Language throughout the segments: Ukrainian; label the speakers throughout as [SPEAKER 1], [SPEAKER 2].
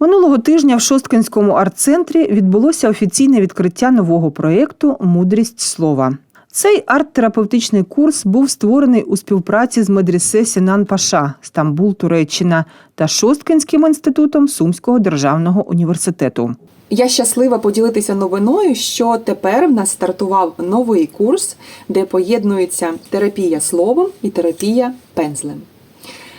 [SPEAKER 1] Минулого тижня в Шосткинському арт-центрі відбулося офіційне відкриття нового проєкту Мудрість слова. Цей арт-терапевтичний курс був створений у співпраці з медресе Сінан Паша, Стамбул, Туреччина та Шосткинським інститутом Сумського державного університету.
[SPEAKER 2] Я щаслива поділитися новиною, що тепер в нас стартував новий курс, де поєднується терапія словом і терапія пензлем.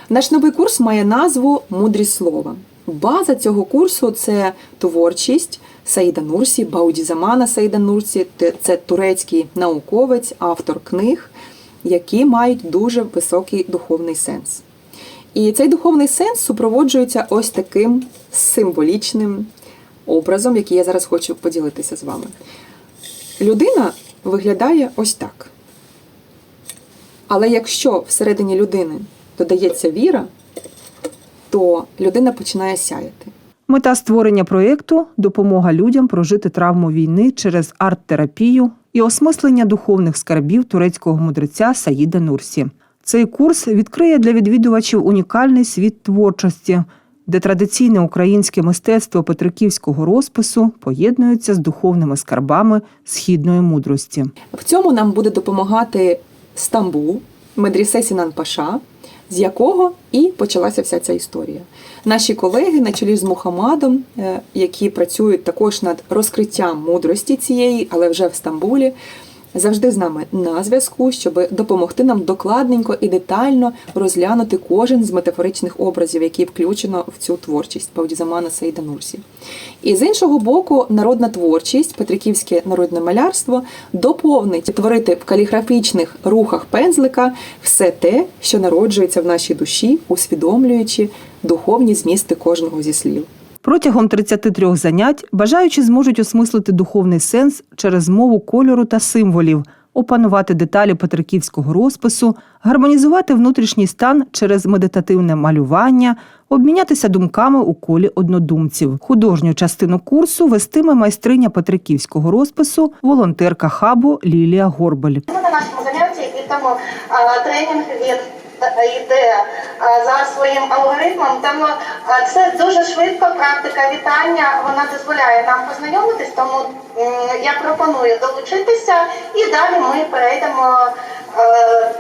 [SPEAKER 2] Наш новий курс має назву Мудрість слова. База цього курсу це творчість Саїда Нурсі, Баудізамана Саїда Нурсі. Це турецький науковець, автор книг, які мають дуже високий духовний сенс. І цей духовний сенс супроводжується ось таким символічним образом, який я зараз хочу поділитися з вами. Людина виглядає ось так. Але якщо всередині людини додається віра, то людина починає сяяти.
[SPEAKER 1] Мета створення проєкту допомога людям прожити травму війни через арт-терапію і осмислення духовних скарбів турецького мудреця Саїда Нурсі. Цей курс відкриє для відвідувачів унікальний світ творчості, де традиційне українське мистецтво петриківського розпису поєднується з духовними скарбами східної мудрості.
[SPEAKER 2] В цьому нам буде допомагати Стамбул, медресе Сінан Паша, з якого і почалася вся ця історія. Наші колеги, на чолі з Мухаммадом, е, які працюють також над розкриттям мудрості цієї, але вже в Стамбулі, завжди з нами на зв'язку, щоб допомогти нам докладненько і детально розглянути кожен з метафоричних образів, які включено в цю творчість Паудізамана Саїда Нурсі. І з іншого боку, народна творчість, петриківське народне малярство доповнить творити в каліграфічних рухах пензлика все те, що народжується в нашій душі, усвідомлюючи духовні змісти кожного зі слів.
[SPEAKER 1] Протягом 33 занять бажаючі зможуть осмислити духовний сенс через мову кольору та символів, опанувати деталі петриківського розпису, гармонізувати внутрішній стан через медитативне малювання, обмінятися думками у колі однодумців. Художню частину курсу вестиме майстриня петриківського розпису, волонтерка хабу Лілія Горбель.
[SPEAKER 3] На нашому занятті і тому тренінг від йде за своїм алгоритмом. Тому це дуже швидко. Практика вітання вона дозволяє нам познайомитись. Тому я пропоную долучитися, і далі ми перейдемо е,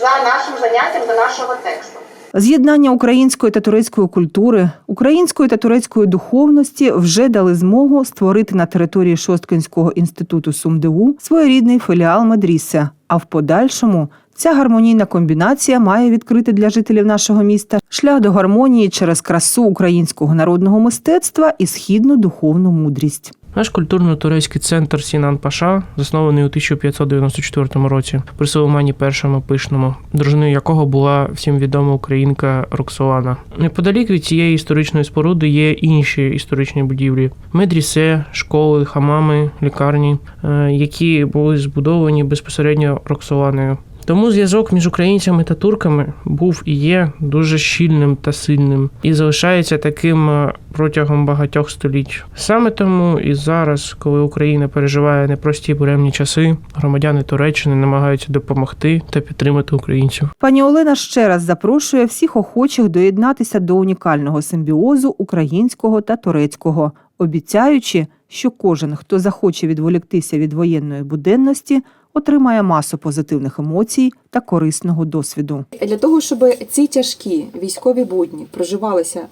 [SPEAKER 3] за нашим заняттям до нашого тексту.
[SPEAKER 1] З'єднання української та турецької культури, української та турецької духовності вже дали змогу створити на території Шосткинського інституту СумДУ своєрідний філіал Медрісе. А в подальшому ця гармонійна комбінація має відкрити для жителів нашого міста шлях до гармонії через красу українського народного мистецтва і східну духовну мудрість.
[SPEAKER 4] Наш культурно-турецький центр Сінан Паша, заснований у 1594 році при Соломані Першому Пишному, дружиною якого була всім відома українка Роксолана. Неподалік від цієї історичної споруди є інші історичні будівлі: медрісе, школи, хамами, лікарні, е, які були збудовані безпосередньо Роксоланою. Тому зв'язок між українцями та турками був і є дуже щільним та сильним і залишається таким е, протягом багатьох століть. Саме тому і зараз, коли Україна переживає непрості буремні часи, громадяни Туреччини намагаються допомогти та підтримати українців.
[SPEAKER 1] Пані Олена ще раз запрошує всіх охочих доєднатися до унікального симбіозу українського та турецького, обіцяючи, що кожен, хто захоче відволіктися від воєнної буденності, отримає масу позитивних емоцій та корисного досвіду.
[SPEAKER 2] Для того, щоб ці тяжкі військові будні проживалися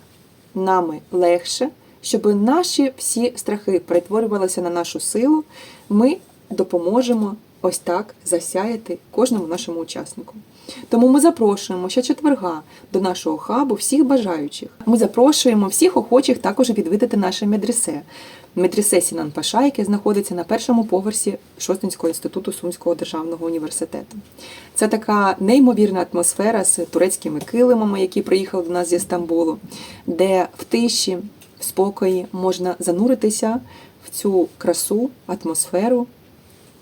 [SPEAKER 2] нами легше, щоб наші всі страхи перетворювалися на нашу силу, ми допоможемо ось так засяяти кожному нашому учаснику. Тому ми запрошуємо щочетверга до нашого хабу всіх бажаючих. Ми запрошуємо всіх охочих також відвідати наше медресе. Медресе Сінан Паша, яке знаходиться на першому поверсі Шостинського інституту Сумського державного університету. Це така неймовірна атмосфера з турецькими килимами, які приїхали до нас зі Стамбулу, де в тиші, в спокої можна зануритися в цю красу, атмосферу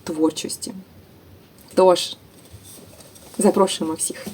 [SPEAKER 2] творчості. Тож, запрошуємо всіх.